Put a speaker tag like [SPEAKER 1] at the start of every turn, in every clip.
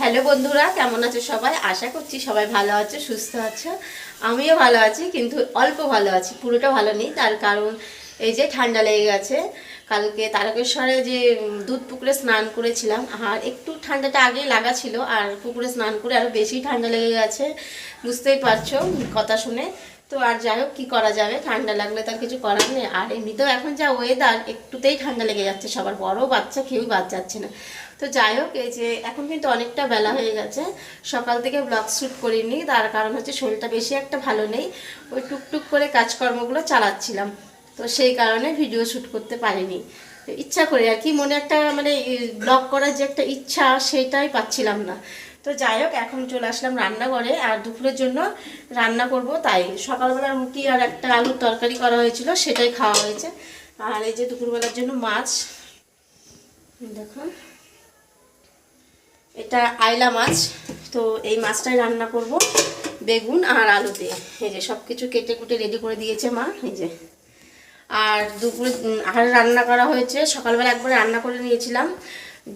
[SPEAKER 1] Hello বন্ধুরা, কেমন আছো সবাই? আশা করছি সবাই ভালো আছো, সুস্থ আছো। আমিও ভালো আছি, কিন্তু অল্প ভালো আছি, পুরোটা ভালো নেই। তার কারণ এই যে ঠান্ডা লেগে গেছে, কালকে তারকেশ্বরে যে দুধ পুকুরে স্নান করেছিলাম, আর একটু ঠান্ডাটা আগেই লাগা ছিল, আর পুকুরে স্নান করে আরও বেশি ঠান্ডা লেগে গেছে, বুঝতেই পারছ কথা শুনে। তো আর যাই হোক, কী করা যাবে? ঠান্ডা লাগলে তার কিছু করার নেই। আর এমনিতেও এখন যা ওয়েদার একটুতেই ঠান্ডা লেগে যাচ্ছে। সবার বড় বাচ্চা, কেউই বাদ যাচ্ছে না। তো যাই হোক, এই যে এখন কিন্তু অনেকটা বেলা হয়ে গেছে। সকাল থেকে ব্লগ শ্যুট করিনি, তার কারণ হচ্ছে শরীরটা বেশি একটা ভালো নেই। ওই টুকটুক করে কাজকর্মগুলো চালাচ্ছিলাম, তো সেই কারণে ভিডিও শ্যুট করতে পারিনি। ইচ্ছা করে আর কি, মনে একটা মানে ব্লগ করার যে একটা ইচ্ছা, সেটাই পাচ্ছিলাম না। তো যাই হোক, এখন চলে আসলাম রান্নাঘরে, আর দুপুরের জন্য রান্না করব তাই। সকালবেলা রুটি আর একটা আলুর তরকারি করা হয়েছিল, সেটাই খাওয়া হয়েছে। আর এই যে দুপুরবেলার জন্য মাছ দেখো এটা আইলা মাছ, তো এই মাছটাই রান্না করব, বেগুন আর আলু দিয়ে। এই যে সব কিছু কেটে কুটে রেডি করে দিয়েছে মা, এই যে। আর দুপুরে আর রান্না করা হয়েছে, সকালবেলা একবার রান্না করে নিয়েছিলাম।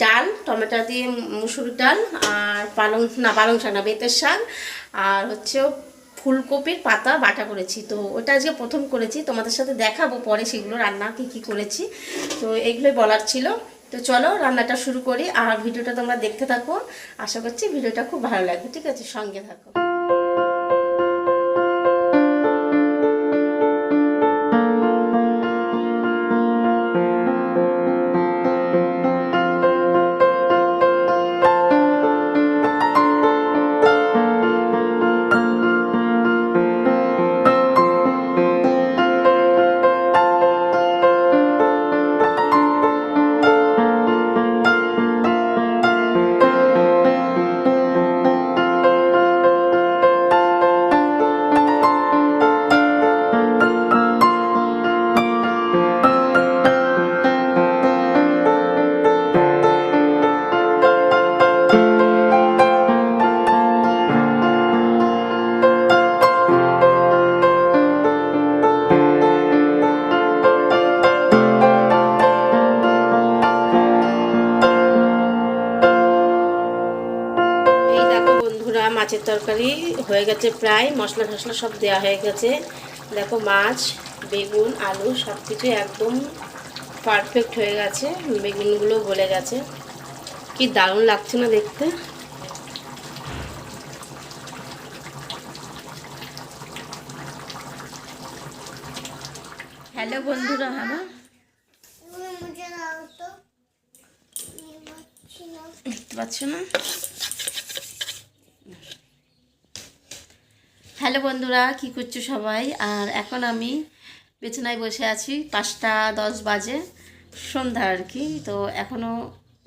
[SPEAKER 1] ডাল, টমেটো দিয়ে মুসুর ডাল আর পালং, না, পালং শাক না, বেতের শাক। আর হচ্ছে ফুলকপির পাতা বাটা করেছি। তো ওটা আজকে প্রথম করেছি, তোমাদের সাথে দেখাবো পরে সেগুলো রান্না কী কী করেছি। তো এইগুলোই বলার ছিল। তো চলো রান্নাটা শুরু করি আর ভিডিওটা তোমরা দেখতে থাকো। আশা করছি ভিডিওটা খুব ভালো লাগবে, ঠিক আছে? সঙ্গে থাকো। বন্ধুরা মাছের তরকারি হয়ে গেছে প্রায় মশলা টশলা সব দেওয়া হয়ে গেছে। দেখো মাছ বেগুন আলু সব কিছু একদম পারফেক্ট হয়ে গেছে বেগুনগুলো গলে গেছে। কি দারুণ লাগছে না দেখতে? হ্যালো বন্ধুরা হ্যাঁ
[SPEAKER 2] দাও পাচ্ছি না
[SPEAKER 1] দেখতে পাচ্ছ না হ্যালো বন্ধুরা, কি করছ সবাই? আর এখন আমি বিছানায় বসে আছি, পাঁচটা দশ বাজে সন্ধ্যা আর কি, তো এখনও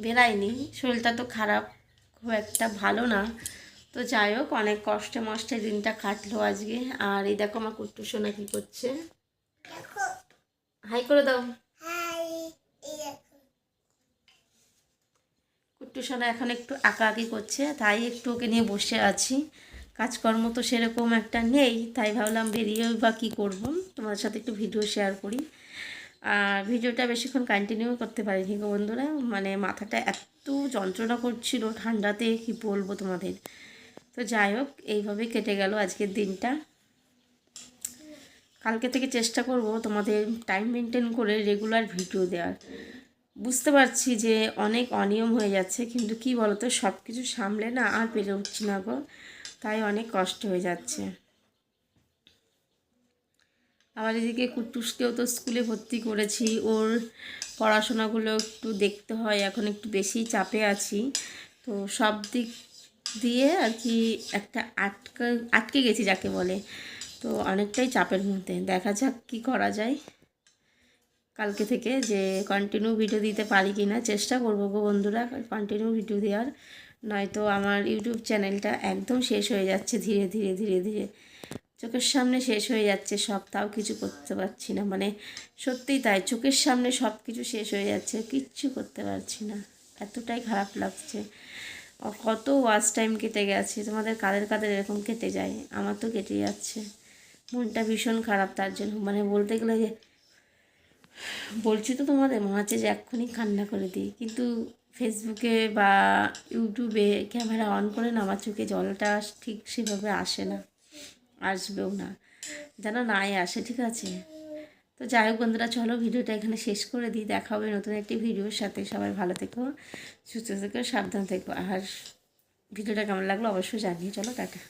[SPEAKER 1] বেরাইনি। শরীরটা তো খারাপ, খুব একটা ভালো না। তো যাই হোক, অনেক কষ্টে মষ্টে দিনটা কাটলো আজকে। আর এই দেখো আমার কুট্টু সোনা কী করছে। হাই করে দাও। কুট্টু সোনা এখন একটু আঁকাআঁকি করছে, তাই একটু ওকে নিয়ে বসে আছি। কাজকর্ম তো সেরকম একটা নেই, তাই ভাবলাম বেরিয়েও বা কী করব। তোমাদের সাথে একটু ভিডিও শেয়ার করি। আর ভিডিওটা বেশিক্ষণ কন্টিনিউ করতে পারিনি বন্ধুরা। মানে মাথাটা এত যন্ত্রণা করছিল, ঠান্ডাতে কি বলব তোমাদের। তো যাই হোক, এইভাবেই কেটে গেল আজকের দিনটা। কালকে থেকে চেষ্টা করব তোমাদের টাইম মেনটেন করে রেগুলার ভিডিও দেওয়ার। বুঝতে পারছি যে অনেক অনিয়ম হয়ে যাচ্ছে, কিন্তু কি বলতো সব কিছু সামলে না আর পেরে উঠছি না গো। তাই অনেক কষ্ট হয়ে যাচ্ছে। আবার এদিকে কুট্টুসকেও তো স্কুলে ভর্তি করেছি, ওর পড়াশোনাগুলো একটু দেখতে হয়, এখন একটু বেশি চাপে আছি। তো সব দিক দিয়ে আর কি একটা আটকা, আটকে গেছি যাকে বলে। তো অনেকটাই চাপের মধ্যে, দেখা যাক কি করা যায়। কালকে থেকে যে কন্টিনিউ ভিডিও দিতে পারি কি না চেষ্টা করব গো বন্ধুরা কন্টিনিউ ভিডিও দেওয়ার। নয়তো আমার ইউটিউব চ্যানেলটা একদম শেষ হয়ে যাচ্ছে ধীরে ধীরে ধীরে ধীরে। চোখের সামনে শেষ হয়ে যাচ্ছে সব, তাও কিছু করতে পারছি না। মানে সত্যিই তাই, চোখের সামনে সব কিছু শেষ হয়ে যাচ্ছে, কিচ্ছু করতে পারছি না। এতটাই খারাপ লাগছে। কত ওয়াচ টাইম কেটে গেছে, তোমাদের কাদের কাদের এরকম কেটে যায়? আমার তো কেটে যাচ্ছে। মনটা ভীষণ খারাপ তার জন্য। মানে বলতে গেলে যে, বলছি তো তোমাদের হচ্ছে যে এক্ষুনি কান্না করে দিই। কিন্তু ফেসবুকে বা ইউটিউবে ক্যামেরা অন করে না, আমার চোখে জলটা ঠিক সেভাবে আসে না, আসবেও না। যেন নাই আসে, ঠিক আছে? তো যাই হোক বন্ধুরা, চলো ভিডিওটা এখানে শেষ করে দিই। দেখা হবে নতুন একটি ভিডিওর সাথে। সবাই ভালো থেকো, সুস্থ থেকো, সাবধান থেকো। আর ভিডিওটা কেমন লাগল অবশ্যই জানিয়ে চলো, টাটা।